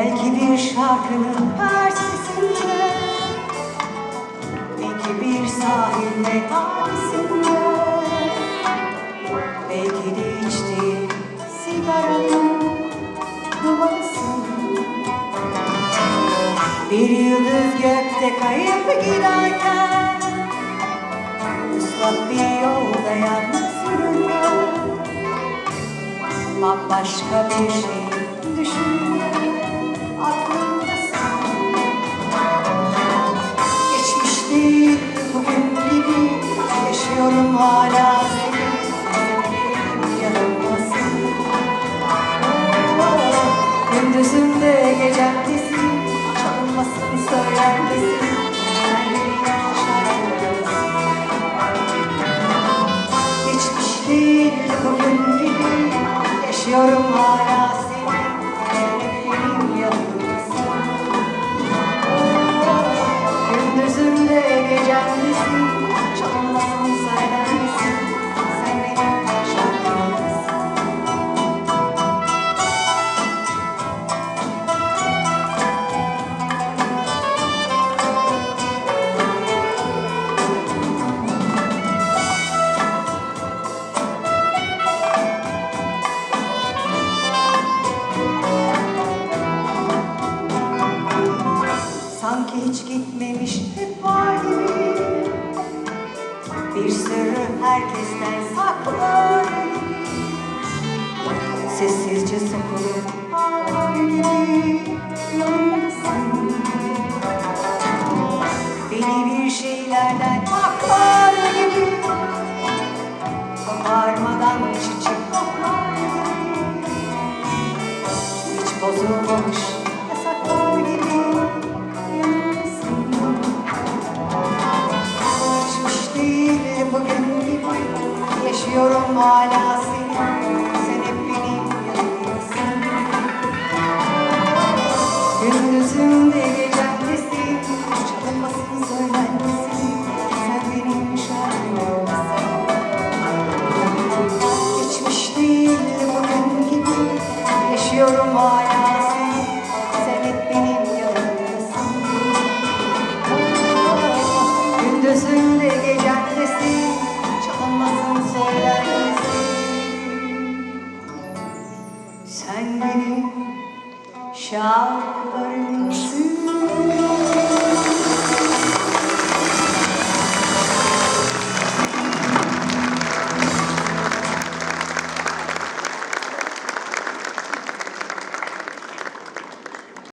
Belki bir şarkının her sesinde Belki bir sahil meydanesinde Belki de içtiği sigaranın dumanısın Bir yıldız gökte kayıp giderken Islak bir yolda yalnız yürürken Bambaşka bir şey düşünüyor Aklımdasın Geçmiş değil bugün gibi Yaşıyorum hala seni Senin yanımdasın Gündüzümde beni yaşarsın Geçmiş değil bugün gibi Yaşıyorum hala Gündüzümde gecemdesin Çalınmasın hiç gitmemiş hep var gibi. Bir sırrı herkesten saklar Sessizce sokulup ağlar gibi. Yanımdasın Beni bir şeylerden aklar gibi. Koparmadan çiçek koklar Hiç bozulmamış hala seni Sen hep benim yanımdasın. Gündüzümde gecemdesin Çalınmasın söylenmesin. Sen Geçmiş değil bugün gibi Yaşıyorum hala Sen hep benim yanımdasın. Gündüzümde Sen benim şarkılarımsın